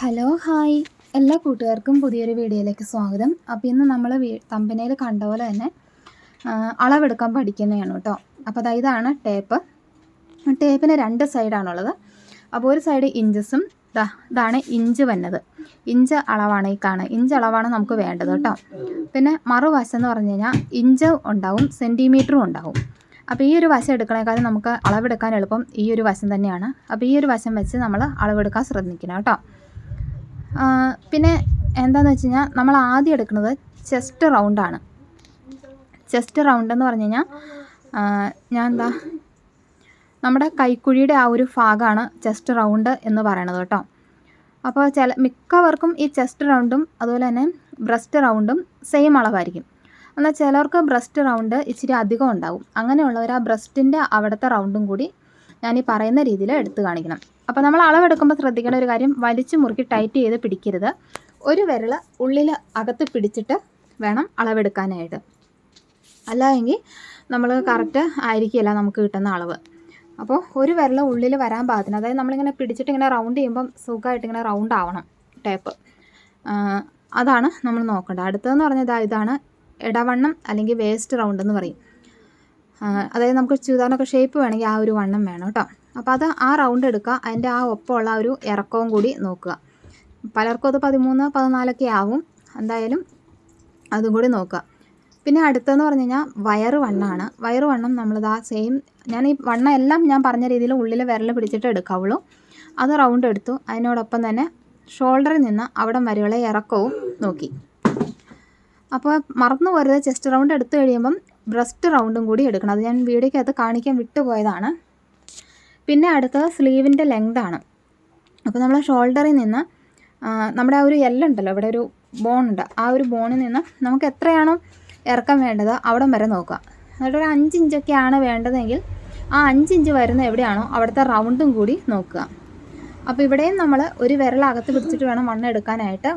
Hello hi. എല്ലാ കൂട്ടുകാർക്കും പുതിയൊരു വീഡിയോയിലേക്ക് സ്വാഗതം. അപ്പോൾ ഇന്ന് നമ്മൾ തമ്പനയിൽ കണ്ട പോലെ തന്നെ അളവെടുക്കാൻ പഠിക്കുന്നതാണ് കേട്ടോ. അപ്പോൾ അതായത് ഇതാണ് ടേപ്പ്. ടേപ്പിന് രണ്ട് സൈഡാണുള്ളത്. അപ്പോൾ ഒരു സൈഡ് ഇഞ്ചസും ഇതാണ് ഇഞ്ച് വന്നത്. ഇഞ്ച് അളവാണ് ഈ കാണുക ഇഞ്ച് അളവാണ് നമുക്ക് വേണ്ടത് കേട്ടോ. പിന്നെ മറുവശം എന്ന് പറഞ്ഞു കഴിഞ്ഞാൽ ഇഞ്ച് ഉണ്ടാവും സെന്റിമീറ്ററും ഉണ്ടാവും. അപ്പോൾ ഈ ഒരു വശം എടുക്കണേക്കാളും നമുക്ക് അളവെടുക്കാൻ എളുപ്പം ഈ ഒരു വശം തന്നെയാണ്. അപ്പോൾ ഈ ഒരു വശം വെച്ച് നമ്മൾ അളവെടുക്കാൻ ശ്രദ്ധിക്കണം കേട്ടോ. പിന്നെ എന്താണെന്ന് വെച്ച് കഴിഞ്ഞാൽ നമ്മൾ ആദ്യം എടുക്കുന്നത് ചെസ്റ്റ് റൗണ്ടാണ് ചെസ്റ്റ് റൗണ്ട് എന്ന് പറഞ്ഞു കഴിഞ്ഞാൽ ഞാൻ എന്താ നമ്മുടെ കൈക്കുഴിയുടെ ആ ഒരു ഭാഗമാണ് ചെസ്റ്റ് റൗണ്ട് എന്ന് പറയണത് കേട്ടോ. അപ്പോൾ ചില മിക്കവർക്കും ഈ ചെസ്റ്റ് റൗണ്ടും അതുപോലെ തന്നെ ബ്രസ്റ്റ് റൗണ്ടും സെയിം അളവായിരിക്കും. എന്നാൽ ചിലർക്ക് ബ്രസ്റ്റ് റൗണ്ട് ഇച്ചിരി അധികം ഉണ്ടാവും. അങ്ങനെയുള്ളവർ ആ ബ്രസ്റ്റിന്റെ അവിടുത്തെ റൗണ്ടും കൂടി ഞാൻ ഈ പറയുന്ന രീതിയിൽ എടുത്ത് കാണിക്കണം. അപ്പോൾ നമ്മൾ അളവെടുക്കുമ്പോൾ ശ്രദ്ധിക്കേണ്ട ഒരു കാര്യം വലിച്ചു മുറുക്കി ടൈറ്റ് ചെയ്ത് പിടിക്കരുത്. ഒരു വിരൽ ഉള്ളിൽ അകത്ത് പിടിച്ചിട്ട് വേണം അളവെടുക്കാനായിട്ട്. അല്ലായെങ്കിൽ നമ്മൾ കറക്റ്റ് ആയിരിക്കില്ല നമുക്ക് കിട്ടുന്ന അളവ്. അപ്പോൾ ഒരു വിരൽ ഉള്ളിൽ വരാൻ പാകത്തിന് അതായത് നമ്മളിങ്ങനെ പിടിച്ചിട്ട് ഇങ്ങനെ റൗണ്ട് ചെയ്യുമ്പം സുഖമായിട്ട് ഇങ്ങനെ റൗണ്ട് ആവണം ടേപ്പ്. അതാണ് നമ്മൾ നോക്കേണ്ടത്. അടുത്തതെന്ന് പറഞ്ഞാൽ ഇതാ ഇതാണ് ഇടവണ്ണം അല്ലെങ്കിൽ വേസ്റ്റ് റൗണ്ട് എന്ന് പറയും. അതായത് നമുക്ക് ചുരിദാറിനൊക്കെ ഷേപ്പ് വേണമെങ്കിൽ ആ ഒരു വണ്ണം വേണം കേട്ടോ. അപ്പോൾ അത് ആ റൗണ്ട് എടുക്കുക. അതിന്റെ ആ ഒപ്പമുള്ള ഒരു ഇറക്കവും കൂടി നോക്കുക. പലർക്കും അത് പതിമൂന്ന് പതിനാലൊക്കെ ആവും. എന്തായാലും അതും കൂടി നോക്കുക. പിന്നെ അടുത്തെന്ന് പറഞ്ഞു കഴിഞ്ഞാൽ വയറ് വണ്ണമാണ് വയറ് വണ്ണം നമ്മളിത് ആ സെയിം ഞാൻ ഈ വണ്ണം എല്ലാം ഞാൻ പറഞ്ഞ രീതിയിൽ ഉള്ളിൽ വിരൽ പിടിച്ചിട്ട് എടുക്കാവുള്ളൂ. അത് റൗണ്ട് എടുത്തു. അതിനോടൊപ്പം തന്നെ ഷോൾഡറിൽ നിന്ന് അവിടം വരെയുള്ള ഇറക്കവും നോക്കി. അപ്പോൾ മറന്നു പോരുത്. ചെസ്റ്റ് റൗണ്ട് എടുത്തു കഴിയുമ്പം ബ്രസ്റ്റ് റൗണ്ടും കൂടി എടുക്കണം. അത് ഞാൻ വീഡിയോക്കകത്ത് കാണിക്കാൻ വിട്ടുപോയതാണ്. പിന്നെ അടുത്തത് സ്ലീവിന്റെ ആണ്. അപ്പോൾ നമ്മൾ ഷോൾഡറിൽ നിന്ന് നമ്മുടെ ആ ഒരു എല്ലുണ്ടല്ലോ ഇവിടെ ഒരു ബോണുണ്ട് ആ ഒരു ബോണിൽ നിന്ന് നമുക്ക് എത്രയാണോ ഇറക്കം വേണ്ടത് അവിടം വരെ നോക്കുക എന്നിട്ട് ഒരു അഞ്ച് ഇഞ്ചൊക്കെയാണ് വേണ്ടതെങ്കിൽ ആ അഞ്ച് ഇഞ്ച് വരുന്ന എവിടെയാണോ അവിടുത്തെ റൗണ്ടും കൂടി നോക്കുക. അപ്പോൾ ഇവിടെയും നമ്മൾ ഒരു വിരലകത്ത് പിടിച്ചിട്ട് വേണം മണ്ണ് എടുക്കാനായിട്ട്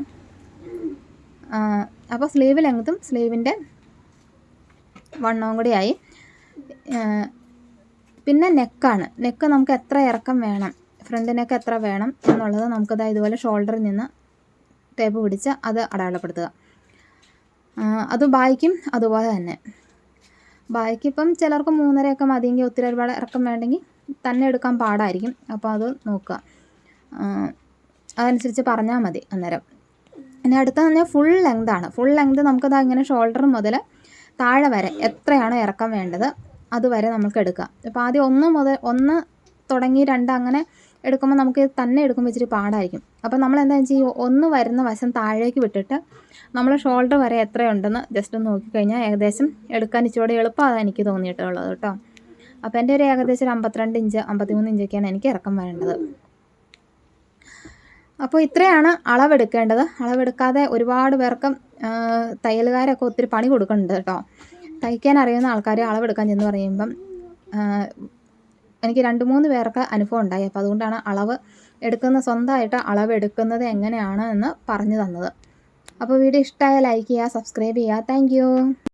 അപ്പോൾ സ്ലീവ് ലെങ്ത്തും സ്ലീവിന്റെ വണ്ണവും കൂടി ആയി. പിന്നെ നെക്കാണ്. നെക്ക് നമുക്ക് എത്ര ഇറക്കം വേണം? ഫ്രണ്ട് നെക്ക് എത്ര വേണം എന്നുള്ളത് നമുക്കത് ഇതുപോലെ ഷോൾഡറിൽ നിന്ന് ടേപ്പ് പിടിച്ച് അത് അടയാളപ്പെടുത്തുക. അത് ബായ്ക്കും അതുപോലെ തന്നെ. ബായ്ക്കിപ്പം ചിലർക്ക് മൂന്നരയൊക്കെ മതിയെങ്കിൽ ഒത്തിരി ഒരുപാട് ഇറക്കം വേണ്ടെങ്കിൽ തന്നെ എടുക്കാൻ പാടായിരിക്കും. അപ്പോൾ അത് നോക്കുക. അതനുസരിച്ച് പറഞ്ഞാൽ മതി അന്നേരം. ഇനി അടുത്ത പറഞ്ഞാൽ ഫുൾ ലെങ്ത് ആണ്. ഫുൾ ലെങ്ത് നമുക്കത് ഇങ്ങനെ ഷോൾഡർ മുതൽ താഴെ വരെ എത്രയാണോ ഇറക്കം വേണ്ടത് അതുവരെ നമുക്ക് എടുക്കാം. അപ്പോൾ ആദ്യം ഒന്ന് മുതൽ ഒന്ന് തുടങ്ങി രണ്ട് അങ്ങനെ എടുക്കുമ്പോൾ നമുക്ക് തന്നെ എടുക്കുമ്പോൾ ഇച്ചിരി പാടായിരിക്കും. അപ്പോൾ നമ്മൾ വെച്ചാൽ ഈ ഒന്ന് വരുന്ന വശം താഴേക്ക് വിട്ടിട്ട് നമ്മൾ ഷോൾഡർ വരെ എത്രയുണ്ടെന്ന് ജസ്റ്റ് ഒന്ന് നോക്കിക്കഴിഞ്ഞാൽ ഏകദേശം എടുക്കാൻ ഇച്ചിരി എളുപ്പമാണ് എനിക്ക് തോന്നിയിട്ടുള്ളത് കേട്ടോ. അപ്പോൾ എന്റെ ഒരു ഏകദേശം ഒരു അമ്പത്തിരണ്ട് ഇഞ്ച് അമ്പത്തിമൂന്ന് ഇഞ്ചൊക്കെയാണ് എനിക്ക് ഇറക്കം വരേണ്ടത്. അപ്പോൾ ഇത്രയാണ് അളവെടുക്കേണ്ടത്. അളവെടുക്കാതെ ഒരുപാട് പേർക്കും തയ്യലുകാരൊക്കെ ഒത്തിരി പണി കൊടുക്കുന്നുണ്ട് കേട്ടോ. തയ്ക്കാൻ അറിയുന്ന ആൾക്കാരെ അളവെടുക്കാൻ ചെന്ന് പറയുമ്പം എനിക്ക് രണ്ട് മൂന്ന് പേർക്ക് അനുഭവം ഉണ്ടായി. അപ്പോൾ അതുകൊണ്ടാണ് അളവ് എടുക്കുന്ന സ്വന്തമായിട്ട് അളവ് എടുക്കുന്നത് എങ്ങനെയാണ് എന്ന് പറഞ്ഞു തന്നത്. അപ്പോൾ വീഡിയോ ഇഷ്ടമായ ലൈക്ക് ചെയ്യുക സബ്സ്ക്രൈബ് ചെയ്യുക. താങ്ക്